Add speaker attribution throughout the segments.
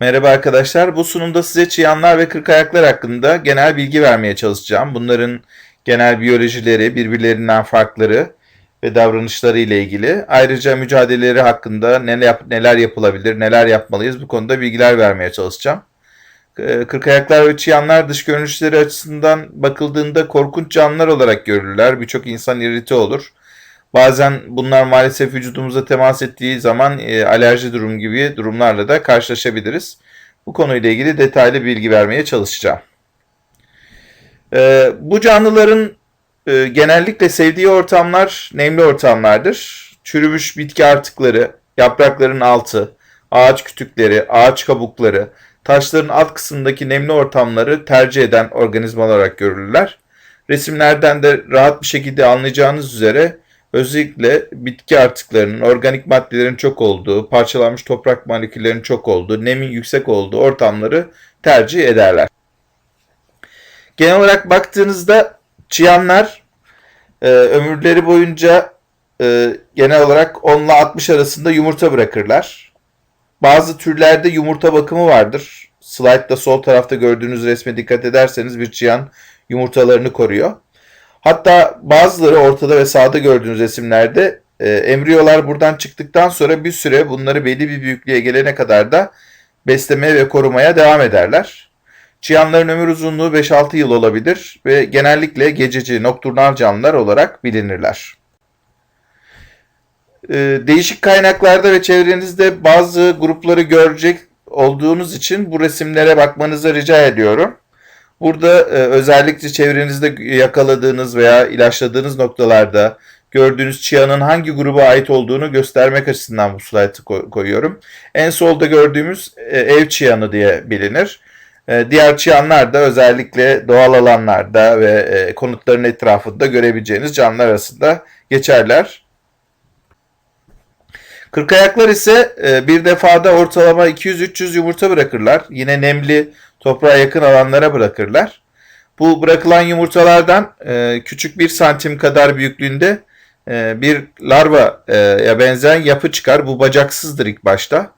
Speaker 1: Merhaba arkadaşlar. Bu sunumda size çıyanlar ve kırkayaklar hakkında genel bilgi vermeye çalışacağım. Bunların genel biyolojileri, birbirlerinden farkları ve davranışları ile ilgili. Ayrıca mücadeleleri hakkında neler, yap- neler yapılabilir, neler yapmalıyız bu konuda bilgiler vermeye çalışacağım. Ee, Kırkayaklar ve çıyanlar dış görünüşleri açısından bakıldığında korkunç canlılar olarak görülürler. Birçok insan irite olur. Bazen bunlar maalesef vücudumuza temas ettiği zaman e, alerji durum gibi durumlarla da karşılaşabiliriz. Bu konuyla ilgili detaylı bilgi vermeye çalışacağım. E, bu canlıların e, genellikle sevdiği ortamlar nemli ortamlardır. Çürümüş bitki artıkları, yaprakların altı, ağaç kütükleri, ağaç kabukları, taşların alt kısmındaki nemli ortamları tercih eden organizmalar olarak görülürler. Resimlerden de rahat bir şekilde anlayacağınız üzere özellikle bitki artıklarının, organik maddelerin çok olduğu, parçalanmış toprak moleküllerinin çok olduğu, nemin yüksek olduğu ortamları tercih ederler. Genel olarak baktığınızda çıyanlar e, ömürleri boyunca e, genel olarak 10 ile 60 arasında yumurta bırakırlar. Bazı türlerde yumurta bakımı vardır. Slide'da sol tarafta gördüğünüz resme dikkat ederseniz bir çıyan yumurtalarını koruyor. Hatta bazıları ortada ve sağda gördüğünüz resimlerde e, embriyolar buradan çıktıktan sonra bir süre bunları belli bir büyüklüğe gelene kadar da beslemeye ve korumaya devam ederler. Çıyanların ömür uzunluğu 5-6 yıl olabilir ve genellikle gececi, nokturnal canlılar olarak bilinirler. Ee, değişik kaynaklarda ve çevrenizde bazı grupları görecek olduğunuz için bu resimlere bakmanızı rica ediyorum. Burada e, özellikle çevrenizde yakaladığınız veya ilaçladığınız noktalarda gördüğünüz çıyanın hangi gruba ait olduğunu göstermek açısından bu slaytı koy- koyuyorum. En solda gördüğümüz e, ev çıyanı diye bilinir. E, diğer çıyanlar da özellikle doğal alanlarda ve e, konutların etrafında görebileceğiniz canlılar arasında geçerler. Kırkayaklar ise e, bir defada ortalama 200-300 yumurta bırakırlar. Yine nemli, toprağa yakın alanlara bırakırlar. Bu bırakılan yumurtalardan e, küçük bir santim kadar büyüklüğünde e, bir larva e, ya benzeyen yapı çıkar. Bu bacaksızdır ilk başta.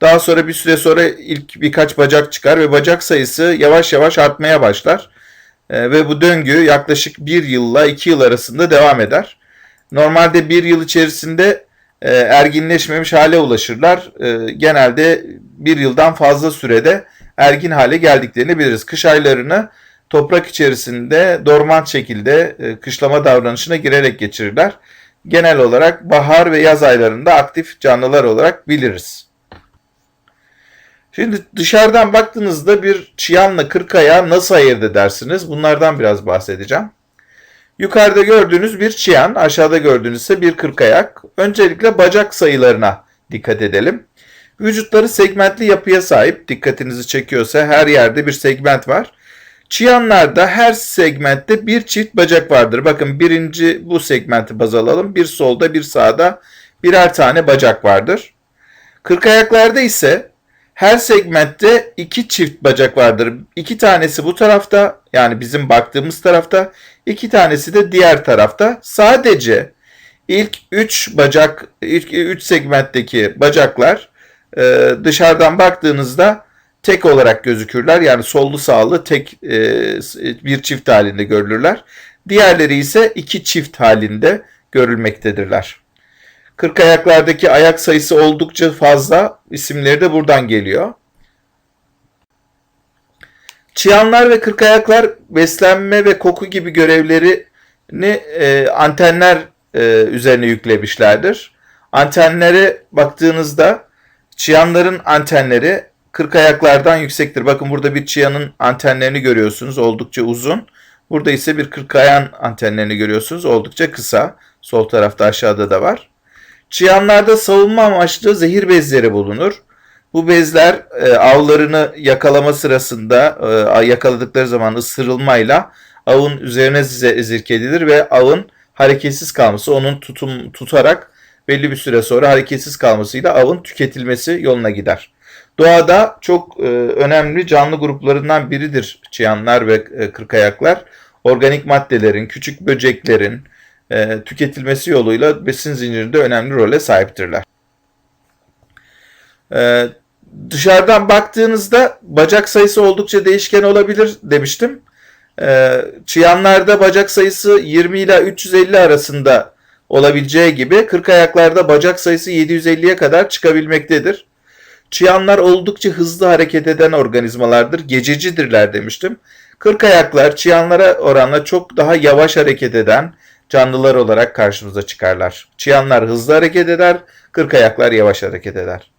Speaker 1: Daha sonra bir süre sonra ilk birkaç bacak çıkar ve bacak sayısı yavaş yavaş artmaya başlar. E, ve bu döngü yaklaşık bir yılla iki yıl arasında devam eder. Normalde bir yıl içerisinde e, erginleşmemiş hale ulaşırlar. E, genelde bir yıldan fazla sürede ergin hale geldiklerini biliriz. Kış aylarını toprak içerisinde dormant şekilde e, kışlama davranışına girerek geçirirler. Genel olarak bahar ve yaz aylarında aktif canlılar olarak biliriz. Şimdi dışarıdan baktığınızda bir çıyanla kırkaya nasıl ayırt edersiniz? Bunlardan biraz bahsedeceğim. Yukarıda gördüğünüz bir çiyan, aşağıda gördüğünüz ise bir kırkayak. Öncelikle bacak sayılarına dikkat edelim. Vücutları segmentli yapıya sahip. Dikkatinizi çekiyorsa her yerde bir segment var. Çıyanlarda her segmentte bir çift bacak vardır. Bakın birinci bu segmenti baz alalım. Bir solda bir sağda birer tane bacak vardır. Kırkayaklarda ise her segmentte iki çift bacak vardır. İki tanesi bu tarafta yani bizim baktığımız tarafta. iki tanesi de diğer tarafta. Sadece ilk üç bacak, ilk üç segmentteki bacaklar e, dışarıdan baktığınızda tek olarak gözükürler. Yani sollu sağlı tek e, bir çift halinde görülürler. Diğerleri ise iki çift halinde görülmektedirler. Kırk ayaklardaki ayak sayısı oldukça fazla. İsimleri de buradan geliyor. Çıyanlar ve kırkayaklar beslenme ve koku gibi görevlerini e, antenler e, üzerine yüklemişlerdir. Antenlere baktığınızda çıyanların antenleri kırkayaklardan yüksektir. Bakın burada bir çıyanın antenlerini görüyorsunuz oldukça uzun. Burada ise bir kırkayan antenlerini görüyorsunuz oldukça kısa. Sol tarafta aşağıda da var. Çıyanlarda savunma amaçlı zehir bezleri bulunur. Bu bezler e, avlarını yakalama sırasında e, yakaladıkları zaman ısırılmayla avın üzerine zize- zirk edilir ve avın hareketsiz kalması, onun tutum tutarak belli bir süre sonra hareketsiz kalmasıyla avın tüketilmesi yoluna gider. Doğada çok e, önemli canlı gruplarından biridir çıyanlar ve e, kırkayaklar. Organik maddelerin, küçük böceklerin e, tüketilmesi yoluyla besin zincirinde önemli role sahiptirler. E, dışarıdan baktığınızda bacak sayısı oldukça değişken olabilir demiştim. Ee, çıyanlarda bacak sayısı 20 ile 350 arasında olabileceği gibi 40 ayaklarda bacak sayısı 750'ye kadar çıkabilmektedir. Çıyanlar oldukça hızlı hareket eden organizmalardır. Gececidirler demiştim. 40 ayaklar çıyanlara oranla çok daha yavaş hareket eden canlılar olarak karşımıza çıkarlar. Çıyanlar hızlı hareket eder, 40 ayaklar yavaş hareket eder.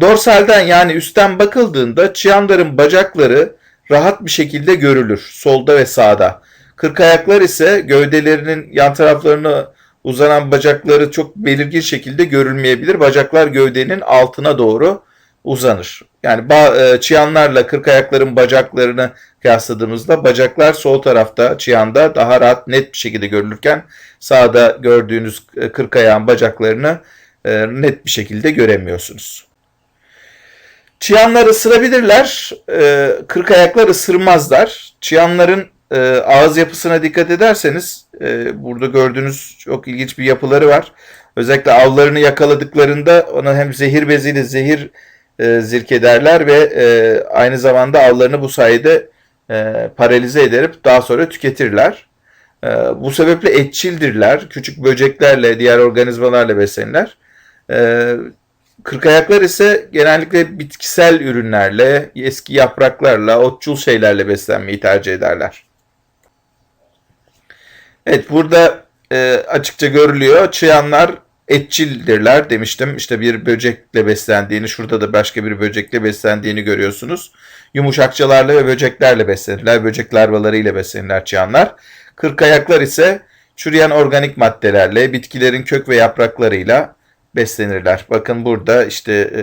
Speaker 1: Dorsalden yani üstten bakıldığında çıyanların bacakları rahat bir şekilde görülür. Solda ve sağda. Kırk ayaklar ise gövdelerinin yan taraflarını uzanan bacakları çok belirgin şekilde görülmeyebilir. Bacaklar gövdenin altına doğru uzanır. Yani e, çıyanlarla kırk ayakların bacaklarını kıyasladığımızda bacaklar sol tarafta çiyanda daha rahat net bir şekilde görülürken sağda gördüğünüz kırk ayağın bacaklarını e, net bir şekilde göremiyorsunuz. Çıyanlar ısırabilirler. E, kırk ayaklar ısırmazlar. Çıyanların e, ağız yapısına dikkat ederseniz e, burada gördüğünüz çok ilginç bir yapıları var. Özellikle avlarını yakaladıklarında ona hem zehir beziyle zehir e, zirk ve e, aynı zamanda avlarını bu sayede e, paralize ederek daha sonra tüketirler. E, bu sebeple etçildirler. Küçük böceklerle, diğer organizmalarla beslenirler. E, Kırkayaklar ise genellikle bitkisel ürünlerle, eski yapraklarla, otçul şeylerle beslenmeyi tercih ederler. Evet burada e, açıkça görülüyor. Çıyanlar etçildirler demiştim. İşte bir böcekle beslendiğini, şurada da başka bir böcekle beslendiğini görüyorsunuz. Yumuşakçalarla ve böceklerle beslenirler. Böcek larvalarıyla beslenirler çıyanlar. Kırkayaklar ise çürüyen organik maddelerle, bitkilerin kök ve yapraklarıyla beslenirler. Bakın burada işte e,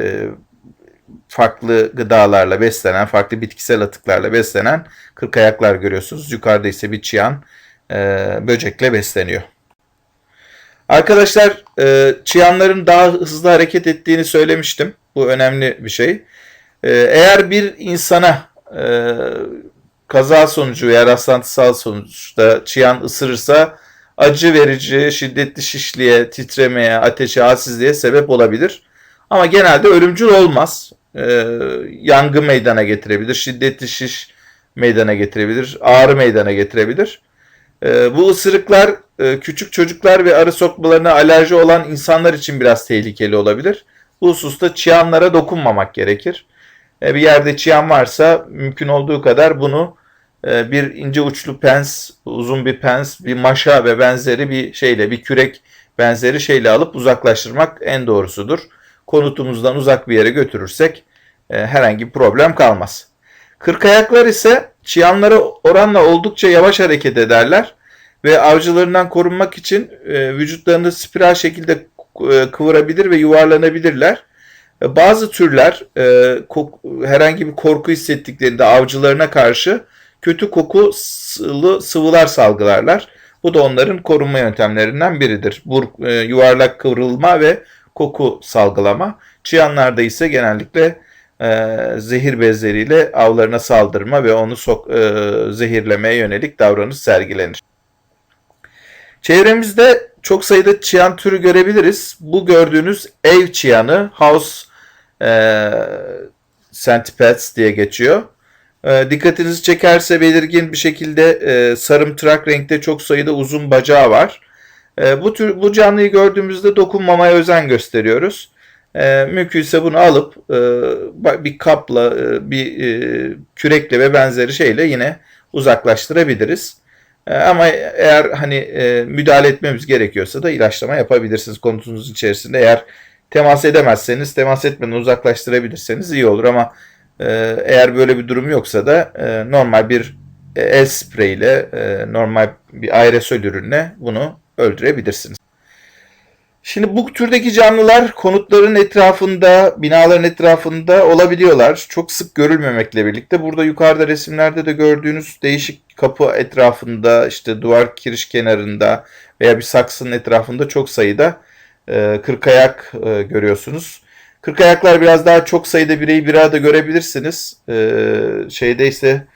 Speaker 1: farklı gıdalarla beslenen, farklı bitkisel atıklarla beslenen kırkayaklar görüyorsunuz. Yukarıda ise bir çıyan e, böcekle besleniyor. Arkadaşlar e, çıyanların daha hızlı hareket ettiğini söylemiştim. Bu önemli bir şey. E, eğer bir insana e, kaza sonucu veya rastlantısal sonuçta çıyan ısırırsa acı verici, şiddetli şişliğe, titremeye, ateşe, halsizliğe sebep olabilir. Ama genelde ölümcül olmaz. E, yangı meydana getirebilir, şiddetli şiş meydana getirebilir, ağrı meydana getirebilir. E, bu ısırıklar e, küçük çocuklar ve arı sokmalarına alerji olan insanlar için biraz tehlikeli olabilir. Bu hususta çıyanlara dokunmamak gerekir. E, bir yerde çıyan varsa mümkün olduğu kadar bunu e, bir ince uçlu pens, uzun bir pens, bir maşa ve benzeri bir şeyle, bir kürek benzeri şeyle alıp uzaklaştırmak en doğrusudur. Konutumuzdan uzak bir yere götürürsek herhangi bir problem kalmaz. Kırkayaklar ise çıyanlara oranla oldukça yavaş hareket ederler ve avcılarından korunmak için e, vücutlarını spiral şekilde kıvırabilir ve yuvarlanabilirler. Bazı türler herhangi bir korku hissettiklerinde avcılarına karşı kötü koku sıvı, sıvılar salgılarlar. Bu da onların korunma yöntemlerinden biridir. Bur, e, yuvarlak kıvrılma ve koku salgılama. Çıyanlarda ise genellikle e, zehir bezleriyle avlarına saldırma ve onu sok, e, zehirlemeye yönelik davranış sergilenir. Çevremizde çok sayıda çıyan türü görebiliriz. Bu gördüğünüz ev çıyanı, house e, centipedes diye geçiyor. E, dikkatinizi çekerse belirgin bir şekilde e, sarımtırak renkte çok sayıda uzun bacağı var. E, bu tür bu canlıyı gördüğümüzde dokunmamaya özen gösteriyoruz. E, mümkünse bunu alıp e, bir kapla, e, bir e, kürekle ve benzeri şeyle yine uzaklaştırabiliriz. E, ama eğer hani e, müdahale etmemiz gerekiyorsa da ilaçlama yapabilirsiniz konutunuz içerisinde. Eğer temas edemezseniz, temas etmeden uzaklaştırabilirseniz iyi olur ama ee, eğer böyle bir durum yoksa da e, normal bir e, el spreyiyle, e, normal bir aerosol ürünle bunu öldürebilirsiniz. Şimdi bu türdeki canlılar konutların etrafında, binaların etrafında olabiliyorlar. Çok sık görülmemekle birlikte burada yukarıda resimlerde de gördüğünüz değişik kapı etrafında, işte duvar kiriş kenarında veya bir saksının etrafında çok sayıda e, kırkayak e, görüyorsunuz. Kırk ayaklar biraz daha çok sayıda bireyi bir arada görebilirsiniz. Ee, şeyde ise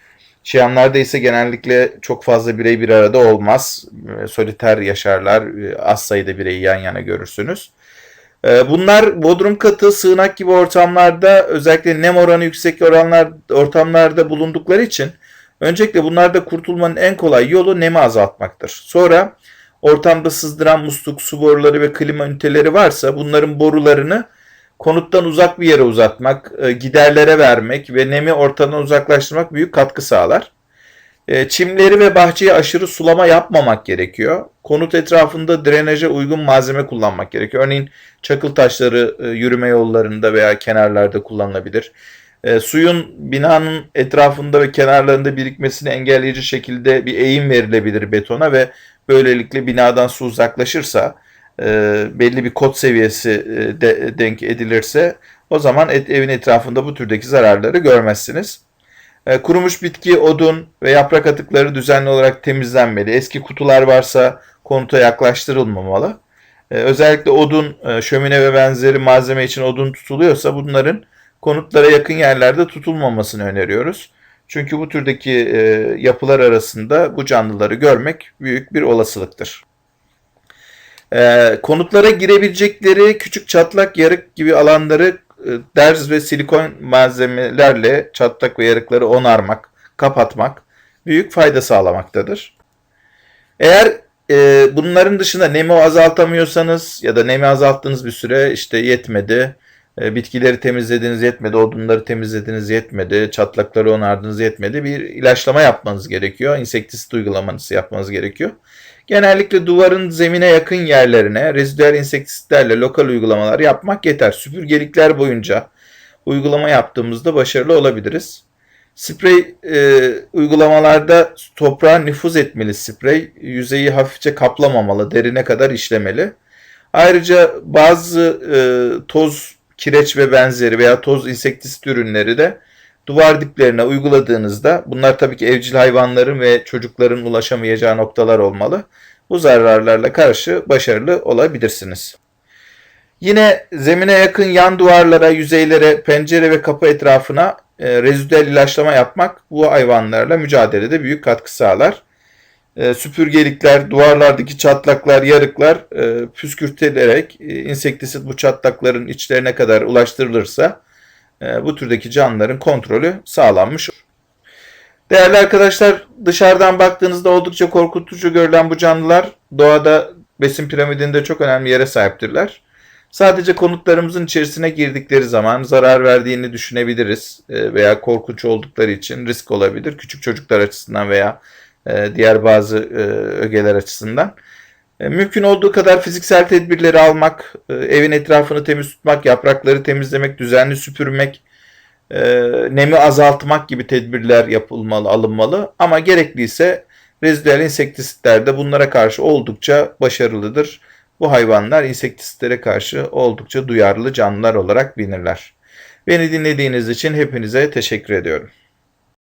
Speaker 1: Şiyanlarda ise genellikle çok fazla birey bir arada olmaz. Ee, soliter yaşarlar. Ee, az sayıda bireyi yan yana görürsünüz. Ee, Bunlar bodrum katı, sığınak gibi ortamlarda özellikle nem oranı yüksek oranlar ortamlarda bulundukları için öncelikle bunlarda kurtulmanın en kolay yolu nemi azaltmaktır. Sonra ortamda sızdıran musluk, su boruları ve klima üniteleri varsa bunların borularını konuttan uzak bir yere uzatmak, e, giderlere vermek ve nemi ortadan uzaklaştırmak büyük katkı sağlar. E, Çimleri ve bahçeye aşırı sulama yapmamak gerekiyor. Konut etrafında drenaja uygun malzeme kullanmak gerekiyor. Örneğin çakıl taşları e, yürüme yollarında veya kenarlarda kullanılabilir. Suyun binanın etrafında ve kenarlarında birikmesini engelleyici şekilde bir eğim verilebilir betona ve böylelikle binadan su uzaklaşırsa e, belli bir kod seviyesi e, de, denk edilirse o zaman et, evin etrafında bu türdeki zararları görmezsiniz. E, kurumuş bitki, odun ve yaprak atıkları düzenli olarak temizlenmeli. Eski kutular varsa konuta yaklaştırılmamalı. Özellikle odun, şömine ve benzeri malzeme için odun tutuluyorsa bunların konutlara yakın yerlerde tutulmamasını öneriyoruz. Çünkü bu türdeki yapılar arasında bu canlıları görmek büyük bir olasılıktır. E, konutlara girebilecekleri küçük çatlak yarık gibi alanları e, derz ve silikon malzemelerle çatlak ve yarıkları onarmak, kapatmak büyük fayda sağlamaktadır. Eğer e, bunların dışında nemi azaltamıyorsanız ya da nemi azalttığınız bir süre işte yetmedi, bitkileri temizlediniz yetmedi, odunları temizlediniz yetmedi, çatlakları onardınız yetmedi. Bir ilaçlama yapmanız gerekiyor. İnsektisit uygulamanızı yapmanız gerekiyor. Genellikle duvarın zemine yakın yerlerine rezidüel insektisitlerle lokal uygulamalar yapmak yeter. Süpürgelikler boyunca uygulama yaptığımızda başarılı olabiliriz. Sprey e, uygulamalarda toprağa nüfuz etmeli sprey. Yüzeyi hafifçe kaplamamalı, derine kadar işlemeli. Ayrıca bazı e, toz, kireç ve benzeri veya toz insektisit ürünleri de duvar diplerine uyguladığınızda bunlar tabii ki evcil hayvanların ve çocukların ulaşamayacağı noktalar olmalı. Bu zararlarla karşı başarılı olabilirsiniz. Yine zemine yakın yan duvarlara, yüzeylere, pencere ve kapı etrafına e, rezidüel ilaçlama yapmak bu hayvanlarla mücadelede büyük katkı sağlar. E, süpürgelikler, duvarlardaki çatlaklar, yarıklar e, püskürtülerek e, insektisit bu çatlakların içlerine kadar ulaştırılırsa e, bu türdeki canlıların kontrolü sağlanmış olur. Değerli arkadaşlar dışarıdan baktığınızda oldukça korkutucu görülen bu canlılar doğada besin piramidinde çok önemli yere sahiptirler. Sadece konutlarımızın içerisine girdikleri zaman zarar verdiğini düşünebiliriz e, veya korkunç oldukları için risk olabilir. Küçük çocuklar açısından veya diğer bazı ögeler açısından. Mümkün olduğu kadar fiziksel tedbirleri almak, evin etrafını temiz tutmak, yaprakları temizlemek, düzenli süpürmek, nemi azaltmak gibi tedbirler yapılmalı, alınmalı. Ama gerekliyse rezidüel insektisitler de bunlara karşı oldukça başarılıdır. Bu hayvanlar insektisitlere karşı oldukça duyarlı canlılar olarak bilinirler. Beni dinlediğiniz için hepinize teşekkür ediyorum.